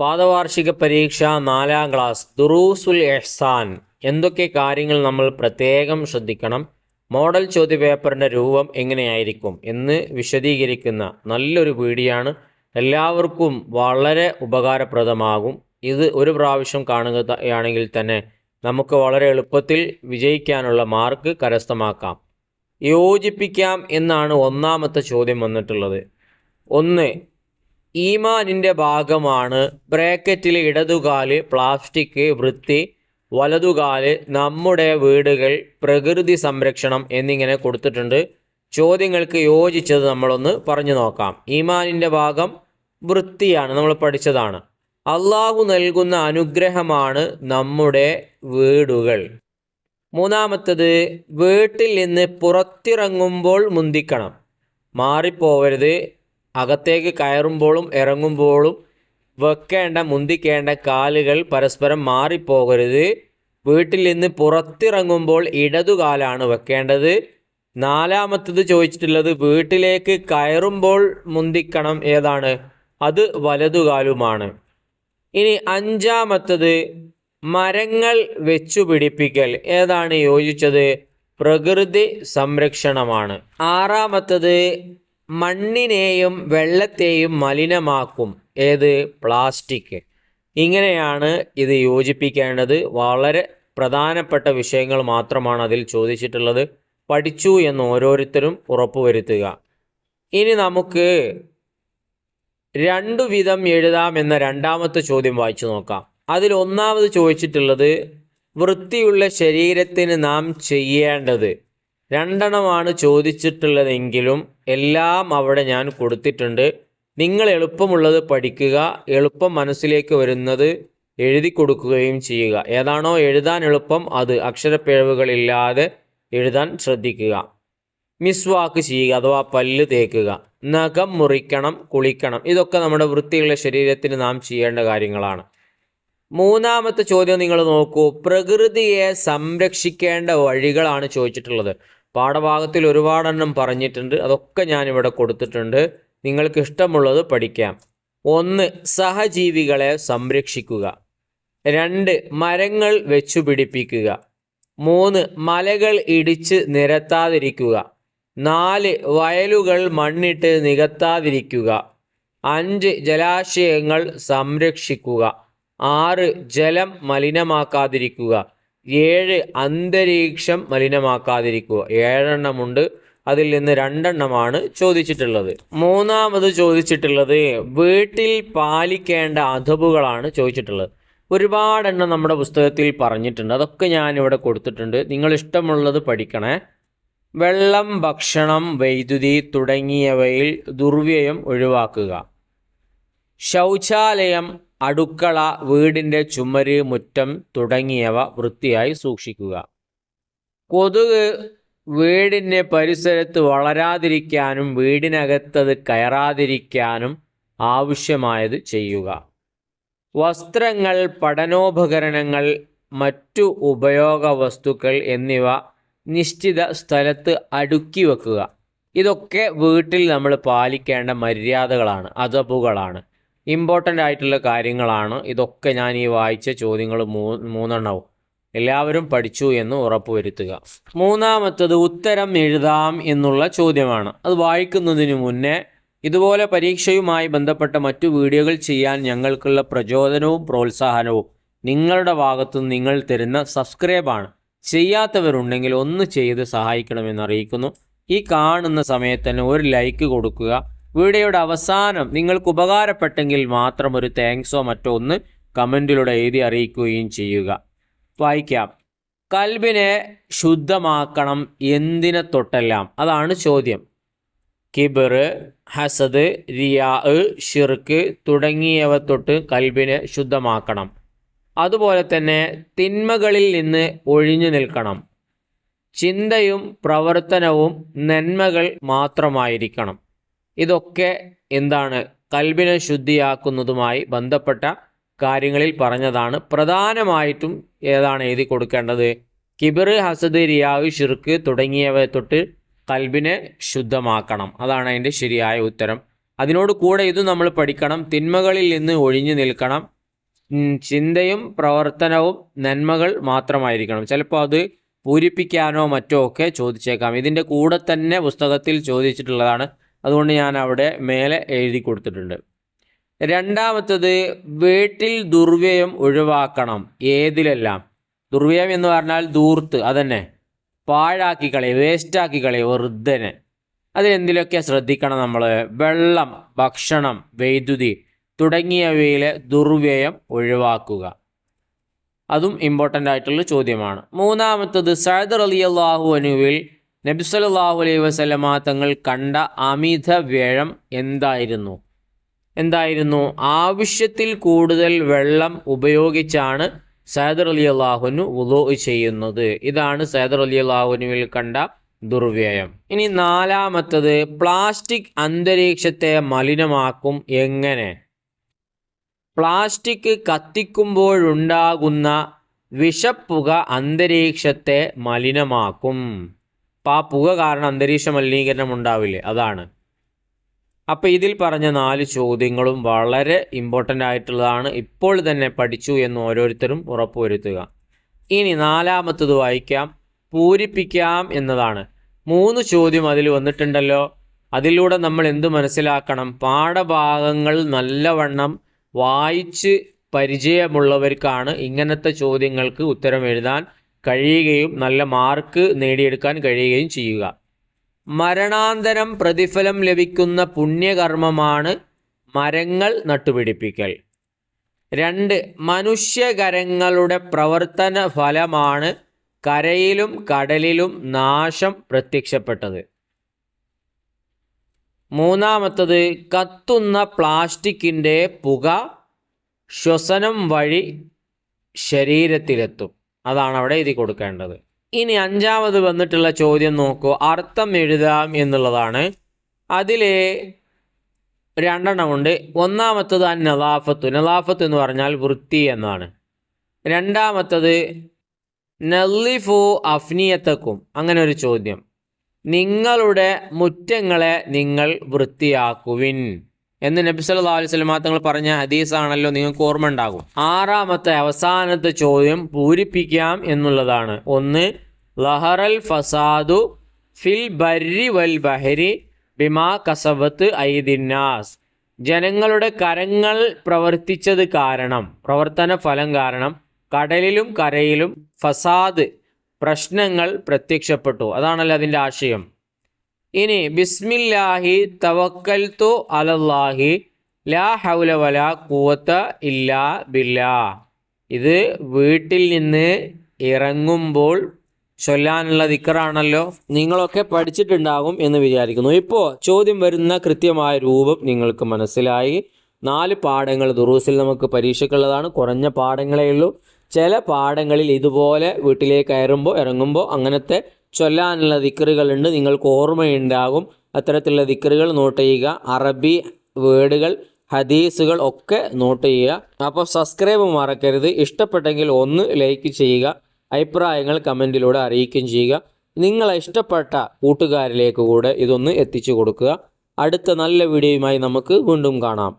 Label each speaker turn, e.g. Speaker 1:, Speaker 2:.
Speaker 1: പാദവാർഷിക പരീക്ഷ നാലാം ക്ലാസ് ദുറൂസുൽ എഹ്സാൻ. എന്തൊക്കെ കാര്യങ്ങൾ നമ്മൾ പ്രത്യേകം ശ്രദ്ധിക്കണം? മോഡൽ ചോദ്യ പേപ്പറിന്റെ രൂപം എങ്ങനെയായിരിക്കും എന്ന് വിശദീകരിക്കുന്ന നല്ലൊരു വീഡിയോ എല്ലാവർക്കും വളരെ ഉപകാരപ്രദമാകും. ഇത് ഒരു പ്രാവശ്യം കാണുകയാണെങ്കിൽ തന്നെ നമുക്ക് വളരെ എളുപ്പത്തിൽ വിജയിക്കാനുള്ള മാർക്ക് കരസ്ഥമാക്കാം. യോജിപ്പിക്കാം എന്നാണ് ഒന്നാമത്തെ ചോദ്യം വന്നിട്ടുള്ളത്. ഒന്ന് ഈമാനിന്റെ ഭാഗമാണ് ബ്രാക്കറ്റിൽ ഇടതുകാൽ പ്ലാസ്റ്റിക് വൃത്തി വലതുകാൽ നമ്മുടെ വീടുകൾ പ്രകൃതി സംരക്ഷണം എന്നിങ്ങനെ കൊടുത്തിട്ടുണ്ട്. ചോദ്യങ്ങൾക്ക് യോജിച്ചത് നമ്മളൊന്ന് പറഞ്ഞു നോക്കാം. ഈമാനിന്റെ ഭാഗം വൃത്തിയാണ് നമ്മൾ പഠിച്ചതാണ്. അള്ളാഹു നൽകുന്ന അനുഗ്രഹമാണ് നമ്മുടെ വീടുകൾ. മൂന്നാമത്തത് വീട്ടിൽ നിന്ന് പുറത്തിറങ്ങുമ്പോൾ മുന്തിക്കണം. മാറിപ്പോവരുത്. അകത്തേക്ക് കയറുമ്പോഴും ഇറങ്ങുമ്പോഴും വെക്കേണ്ട മുന്തിക്കേണ്ട കാലുകൾ പരസ്പരം മാറിപ്പോകരുത്. വീട്ടിൽ നിന്ന് പുറത്തിറങ്ങുമ്പോൾ ഇടതുകാലാണ് വെക്കേണ്ടത്. നാലാമത്തത് ചോദിച്ചിട്ടുള്ളത് വീട്ടിലേക്ക് കയറുമ്പോൾ മുന്തിക്കണം ഏതാണ്? അത് വലതുകാലുമാണ്. ഇനി അഞ്ചാമത്തത് മരങ്ങൾ വെച്ചു പിടിപ്പിക്കൽ ഏതാണ് യോജിച്ചത്? പ്രകൃതി സംരക്ഷണമാണ്. ആറാമത്തത് മണ്ണിനെയും വെള്ളത്തെയും മലിനമാക്കും. ഏത്? പ്ലാസ്റ്റിക്. ഇങ്ങനെയാണ് ഇത് യോജിപ്പിക്കേണ്ടത്. വളരെ പ്രധാനപ്പെട്ട വിഷയങ്ങൾ മാത്രമാണ് അതിൽ ചോദിച്ചിട്ടുള്ളത്. പഠിച്ചു എന്ന് ഓരോരുത്തരും ഉറപ്പുവരുത്തുക. ഇനി നമുക്ക് രണ്ടു വിധം എഴുതാം എന്ന രണ്ടാമത്തെ ചോദ്യം വായിച്ചു നോക്കാം. അതിൽ ഒന്നാമത് ചോദിച്ചിട്ടുള്ളത് വൃത്തിയുള്ള ശരീരത്തിന് നാം ചെയ്യേണ്ടത് രണ്ടെണ്ണമാണ് ചോദിച്ചിട്ടുള്ളതെങ്കിലും എല്ലാം അവിടെ ഞാൻ കൊടുത്തിട്ടുണ്ട്. നിങ്ങൾ എളുപ്പമുള്ളത് പഠിക്കുക എളുപ്പം മനസ്സിലേക്ക് വരുന്നത് എഴുതി കൊടുക്കുകയും ചെയ്യുക. ഏതാണോ എഴുതാൻ എളുപ്പം അത് അക്ഷരപ്പിഴവുകളില്ലാതെ എഴുതാൻ ശ്രദ്ധിക്കുക. മിസ്വാക്ക് ചെയ്യുക അഥവാ പല്ല് തേക്കുക. നഖം മുറിക്കണം കുളിക്കണം. ഇതൊക്കെ നമ്മുടെ വൃത്തിയുള്ള ശരീരത്തിന് നാം ചെയ്യേണ്ട കാര്യങ്ങളാണ്. മൂന്നാമത്തെ ചോദ്യം നിങ്ങൾ നോക്കൂ. പ്രകൃതിയെ സംരക്ഷിക്കേണ്ട വഴികളാണ് ചോദിച്ചിട്ടുള്ളത്. പാഠഭാഗത്തിൽ ഒരുപാടെണ്ണം പറഞ്ഞിട്ടുണ്ട്. അതൊക്കെ ഞാനിവിടെ കൊടുത്തിട്ടുണ്ട്. നിങ്ങൾക്ക് ഇഷ്ടമുള്ളത് പഠിക്കാം. ഒന്ന് സഹജീവികളെ സംരക്ഷിക്കുക. രണ്ട് മരങ്ങൾ വെച്ചു പിടിപ്പിക്കുക. മൂന്ന് മലകൾ ഇടിച്ച് നിരത്താതിരിക്കുക. നാല് വയലുകൾ മണ്ണിട്ട് നികത്താതിരിക്കുക. അഞ്ച് ജലാശയങ്ങൾ സംരക്ഷിക്കുക. ആറ് ജലം മലിനമാക്കാതിരിക്കുക. ഏഴ് അന്തരീക്ഷം മലിനമാക്കാതിരിക്കുക. ഏഴെണ്ണമുണ്ട്. അതിൽ നിന്ന് രണ്ടെണ്ണമാണ് ചോദിച്ചിട്ടുള്ളത്. മൂന്നാമത് ചോദിച്ചിട്ടുള്ളത് വീട്ടിൽ പാലിക്കേണ്ട അധബുകളാണ് ചോദിച്ചിട്ടുള്ളത്. ഒരുപാടെണ്ണം നമ്മുടെ പുസ്തകത്തിൽ പറഞ്ഞിട്ടുണ്ട്. അതൊക്കെ ഞാനിവിടെ കൊടുത്തിട്ടുണ്ട്. നിങ്ങൾ ഇഷ്ടമുള്ളത് പഠിക്കണേ. വെള്ളം ഭക്ഷണം വൈദ്യുതി തുടങ്ങിയവയിൽ ദുർവ്യയം ഒഴിവാക്കുക. ശൗചാലയം അടുക്കള വീടിന്റെ ചുമര് മുറ്റം തുടങ്ങിയവ വൃത്തിയായി സൂക്ഷിക്കുക. കൊതുക് വീടിന്റെ പരിസരത്ത് വളരാതിരിക്കാനും വീടിനകത്തത് കയറാതിരിക്കാനും ആവശ്യമായത് ചെയ്യുക. വസ്ത്രങ്ങൾ പഠനോപകരണങ്ങൾ മറ്റു ഉപയോഗ വസ്തുക്കൾ എന്നിവ നിശ്ചിത സ്ഥലത്ത് അടുക്കി വെക്കുക. ഇതൊക്കെ വീട്ടിൽ നമ്മൾ പാലിക്കേണ്ട മര്യാദകളാണ് അതബുകളാണ് ഇമ്പോർട്ടന്റ് ആയിട്ടുള്ള കാര്യങ്ങളാണ്. ഇതൊക്കെ ഞാൻ ഈ വായിച്ച ചോദ്യങ്ങൾ മൂ മൂന്നെണ്ണവും. എല്ലാവരും പഠിച്ചു എന്ന് ഉറപ്പുവരുത്തുക. മൂന്നാമത്തത് ഉത്തരം എഴുതാം എന്നുള്ള ചോദ്യമാണ്. അത് വായിക്കുന്നതിന് മുന്നേ ഇതുപോലെ പരീക്ഷയുമായി ബന്ധപ്പെട്ട മറ്റു വീഡിയോകൾ ചെയ്യാൻ ഞങ്ങൾക്കുള്ള പ്രചോദനവും പ്രോത്സാഹനവും നിങ്ങളുടെ ഭാഗത്തു നിങ്ങൾ തരുന്ന സബ്സ്ക്രൈബാണ്. ചെയ്യാത്തവരുണ്ടെങ്കിൽ ഒന്ന് ചെയ്ത് സഹായിക്കണമെന്ന് അറിയിക്കുന്നു. ഈ കാണുന്ന സമയത്ത് തന്നെ ഒരു ലൈക്ക് കൊടുക്കുക. വീഡിയോയുടെ അവസാനം നിങ്ങൾക്ക് ഉപകാരപ്പെട്ടെങ്കിൽ മാത്രം ഒരു താങ്ക്സോ മറ്റോ ഒന്ന് കമന്റിലൂടെ എഴുതി അറിയിക്കുകയും ചെയ്യുക. വായിക്കാം. കൽബിനെ ശുദ്ധമാക്കണം എന്തിനെ തൊട്ടെല്ലാം? അതാണ് ചോദ്യം. കിബർ ഹസദ് റിയാ ഷിർക്ക് തുടങ്ങിയവ തൊട്ട് കൽബിനെ ശുദ്ധമാക്കണം. അതുപോലെ തന്നെ തിന്മകളിൽ നിന്ന് ഒഴിഞ്ഞു നിൽക്കണം. ചിന്തയും പ്രവർത്തനവും നന്മകൾ മാത്രമായിരിക്കണം. ഇതൊക്കെ എന്താണ്? കൽബിനെ ശുദ്ധിയാക്കുന്നതുമായി ബന്ധപ്പെട്ട കാര്യങ്ങളിൽ പറഞ്ഞതാണ്. പ്രധാനമായിട്ടും ഏതാണ് എഴുതി കൊടുക്കേണ്ടത്? കിബിർ ഹസദ് റിയാവ് ഷിർക്ക് തുടങ്ങിയവ തൊട്ട് കൽബിനെ ശുദ്ധമാക്കണം. അതാണ് അതിന്റെ ശരിയായ ഉത്തരം. അതിനോട് കൂടെ ഇതും നമ്മൾ പഠിക്കണം. തിന്മകളിൽ നിന്ന് ഒഴിഞ്ഞു നിൽക്കണം. ചിന്തയും പ്രവർത്തനവും നന്മകൾ മാത്രമായിരിക്കണം. ചിലപ്പോൾ അത് പൂരിപ്പിക്കാനോ മറ്റോ ഒക്കെ ചോദിച്ചേക്കാം. ഇതിന്റെ കൂടെ തന്നെ പുസ്തകത്തിൽ ചോദിച്ചിട്ടുള്ളതാണ് അതുകൊണ്ട് ഞാൻ അവിടെ മേലെ എഴുതി കൊടുത്തിട്ടുണ്ട്. രണ്ടാമത്തത് വീട്ടിൽ ദുർവ്യയം ഒഴിവാക്കണം ഏതിലെല്ലാം? ദുർവ്യയം എന്ന് പറഞ്ഞാൽ ദൂർത്ത് അതന്നെ. പാഴാക്കി കളയും വേസ്റ്റാക്കി കളയും വെറുതെ അതിലെന്തിലൊക്കെ ശ്രദ്ധിക്കണം നമ്മൾ വെള്ളം ഭക്ഷണം വൈദ്യുതി തുടങ്ങിയവയിലെ ദുർവ്യയം ഒഴിവാക്കുക. അതും ഇമ്പോർട്ടന്റ് ആയിട്ടുള്ള ചോദ്യമാണ്. മൂന്നാമത്തത് സൈദർ അലി അള്ളാഹു നബി സല്ലല്ലാഹു അലൈഹി വസ്ലമ തങ്ങൾ കണ്ട അമിത വ്യയം എന്തായിരുന്നു? എന്തായിരുന്നു? ആവശ്യത്തിൽ കൂടുതൽ വെള്ളം ഉപയോഗിച്ചാണ് സൈദർ അലി അള്ളാഹുനു ഉദോ ചെയ്യുന്നത്. ഇതാണ് സൈദർ അലി അള്ളാഹുനുവിൽ കണ്ട ദുർവ്യയം. ഇനി നാലാമത്തത് പ്ലാസ്റ്റിക് അന്തരീക്ഷത്തെ മലിനമാക്കും എങ്ങനെ? പ്ലാസ്റ്റിക് കത്തിക്കുമ്പോഴുണ്ടാകുന്ന വിഷപ്പുക അന്തരീക്ഷത്തെ മലിനമാക്കും. അപ്പം ആ പുക കാരണം അന്തരീക്ഷ മലിനീകരണം ഉണ്ടാവില്ലേ? അതാണ്. അപ്പോൾ ഇതിൽ പറഞ്ഞ നാല് ചോദ്യങ്ങളും വളരെ ഇമ്പോർട്ടന്റ് ആയിട്ടുള്ളതാണ്. ഇപ്പോൾ തന്നെ പഠിച്ചു എന്ന് ഓരോരുത്തരും ഉറപ്പുവരുത്തുക. ഇനി നാലാമത്തത് വായിക്കാം. പൂരിപ്പിക്കാം എന്നതാണ്. മൂന്ന് ചോദ്യം അതിൽ വന്നിട്ടുണ്ടല്ലോ. അതിലൂടെ നമ്മൾ എന്ത് മനസ്സിലാക്കണം? പാഠഭാഗങ്ങൾ നല്ലവണ്ണം വായിച്ച് പരിചയമുള്ളവർക്കാണ് ഇങ്ങനത്തെ ചോദ്യങ്ങൾക്ക് ഉത്തരം എഴുതാൻ കഴിയുകയും നല്ല മാർക്ക് നേടിയെടുക്കാൻ കഴിയുകയും ചെയ്യുക. മരണാന്തരം പ്രതിഫലം ലഭിക്കുന്ന പുണ്യകർമ്മമാണ് മരങ്ങൾ നട്ടുപിടിപ്പിക്കൽ. രണ്ട് മനുഷ്യകരങ്ങളുടെ പ്രവർത്തന ഫലമാണ് കരയിലും കടലിലും നാശം പ്രത്യക്ഷപ്പെട്ടത്. മൂന്നാമത്തത് കത്തുന്ന പ്ലാസ്റ്റിക്കിന്റെ പുക ശ്വസനം വഴി ശരീരത്തിലെത്തും. അതാണ് അവിടെ എഴുതി കൊടുക്കേണ്ടത്. ഇനി അഞ്ചാമത് വന്നിട്ടുള്ള ചോദ്യം നോക്കൂ. അർത്ഥം എഴുതാം എന്നുള്ളതാണ്. അതിൽ രണ്ടെണ്ണമുണ്ട്. ഒന്നാമത്തത് അൻ നദാഫത്ത്. നദാഫത്ത് എന്ന് പറഞ്ഞാൽ വൃത്തി എന്നാണ്. രണ്ടാമത്തത് നല്ലിഫു അഫ്നിയത്തക്കും. അങ്ങനെ ഒരു ചോദ്യം. നിങ്ങളുടെ മുറ്റങ്ങളെ നിങ്ങൾ വൃത്തിയാക്കുവിൻ. എന്ന് നബി സല്ലല്ലാഹു അലൈഹി സ്വലമാ തങ്ങൾ പറഞ്ഞ ഹദീസാണല്ലോ നിങ്ങൾക്ക് ഓർമ്മ ഉണ്ടാകും ആറാമത്തെ അവസാനത്തെ ചോദ്യം പൂരിപ്പിക്കാം എന്നുള്ളതാണ്. ഒന്ന് ലഹറൽ ഫസാദു ഫിൽ ബരി വൽ ബഹരി ബിമാ കസബത്ത് ഐദിന്നാസ് ജനങ്ങളുടെ കരങ്ങൾ പ്രവർത്തിച്ചത് കാരണം പ്രവർത്തന ഫലം കാരണം കടലിലും കരയിലും ഫസാദ് പ്രശ്നങ്ങൾ പ്രത്യക്ഷപ്പെട്ടു. അതാണല്ലോ അതിന്റെ ആശയം. ഇനി ബിസ്മില്ലാഹി തവക്കൽ തു അലല്ലാഹി ലാ ഹൗല വല കൂവത്ത ഇല്ലാ ബില്ലാ. ഇത് വീട്ടിൽ നിന്ന് ഇറങ്ങുമ്പോൾ ചൊല്ലാനുള്ള ദിക്കറാണല്ലോ. നിങ്ങളൊക്കെ പഠിച്ചിട്ടുണ്ടാകും എന്ന് വിചാരിക്കുന്നു. ഇപ്പോൾ ചോദ്യം വരുന്ന കൃത്യമായ രൂപം നിങ്ങൾക്ക് മനസ്സിലായി. നാല് പാഠങ്ങൾ ദുറൂസിൽ നമുക്ക് പരീക്ഷയ്ക്കുള്ളതാണ്. കുറഞ്ഞ പാഠങ്ങളേ ഉള്ളൂ. ചില പാഠങ്ങളിൽ ഇതുപോലെ വീട്ടിലേക്ക് കയറുമ്പോൾ ഇറങ്ങുമ്പോൾ അങ്ങനത്തെ ചൊല്ലാനുള്ള ദിക്കറുകളുണ്ട് നിങ്ങൾക്ക് ഓർമ്മയുണ്ടാകും. അത്തരത്തിലുള്ള ദിക്കറുകൾ നോട്ട് ചെയ്യുക. അറബി വേർഡുകൾ ഹദീസുകൾ ഒക്കെ നോട്ട് ചെയ്യുക. അപ്പോൾ സബ്സ്ക്രൈബ് മറക്കരുത്. ഇഷ്ടപ്പെട്ടെങ്കിൽ ഒന്ന് ലൈക്ക് ചെയ്യുക. അഭിപ്രായങ്ങൾ കമന്റിലൂടെ അറിയിക്കുകയും ചെയ്യുക. നിങ്ങളെ ഇഷ്ടപ്പെട്ട കൂട്ടുകാരിലേക്ക് കൂടെ ഇതൊന്ന് എത്തിച്ചു കൊടുക്കുക. അടുത്ത നല്ല വീഡിയോയുമായി നമുക്ക് വീണ്ടും കാണാം.